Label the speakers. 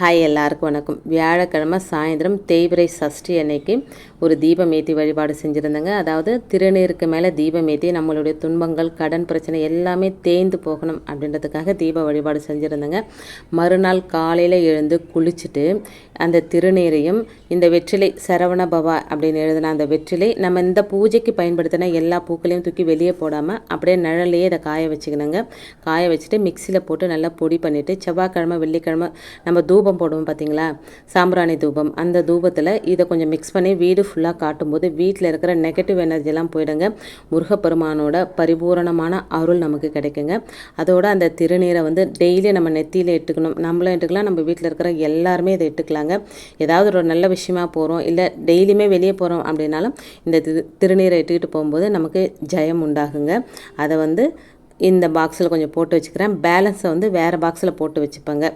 Speaker 1: Hi எல்லாருக்கும் வணக்கம். வியாழக்கிழமை சாயந்தரம் தேய்பிரை சஷ்டி அன்னைக்கு ஒரு தீபம் ஏற்றி வழிபாடு செஞ்சுருந்தேங்க. அதாவது திருநீருக்கு மேலே தீபம் ஏற்றி நம்மளுடைய துன்பங்கள் கடன் பிரச்சனை எல்லாமே தேய்ந்து போகணும் அப்படின்றதுக்காக தீப வழிபாடு செஞ்சுருந்தேங்க. மறுநாள் காலையில் எழுந்து குளிச்சுட்டு அந்த திருநீரையும் இந்த வெற்றிலை சரவண பவா அப்படின்னு எழுதின அந்த வெற்றிலை நம்ம இந்த பூஜைக்கு பயன்படுத்தின எல்லா பூக்களையும் தூக்கி வெளியே போடாமல் அப்படியே நிழலையே இதை காய வச்சுக்கணுங்க. காய வச்சுட்டு மிக்சியில் போட்டு நல்லா பொடி பண்ணிவிட்டு செவ்வாய்க்கிழமை வெள்ளிக்கிழமை நம்ம தூபம் போடுவோம் பார்த்தீங்களா சாம்பிராணி தூபம். அந்த தூபத்தில் இதை கொஞ்சம் மிக்ஸ் பண்ணி வீடு ஃபுல்லாக காட்டும்போது வீட்டில் இருக்கிற நெகட்டிவ் எனர்ஜிலாம் போயிடுங்க. முருகப்பெருமானோட பரிபூரணமான அருள் நமக்கு கிடைக்குங்க. அதோட அந்த திருநீரை வந்து டெய்லி நம்ம நெத்தியில் இட்டுக்கணும். நம்மளும் இட்டுக்கலாம் நம்ம வீட்டில் இருக்கிற எல்லாருமே இதை இட்டுக்கலாங்க. ஏதாவது ஒரு நல்ல விஷயமா போகிறோம் இல்லை டெய்லியுமே வெளியே போகிறோம் அப்படின்னாலும் இந்த திரு திருநீரை இட்டுக்கிட்டு போகும்போது நமக்கு ஜெயம் உண்டாகுங்க. அதை வந்து இந்த பாக்ஸில் கொஞ்சம் போட்டு வச்சுக்கிறேன். பேலன்ஸை வந்து வேறு பாக்ஸில் போட்டு வச்சுப்பேங்க.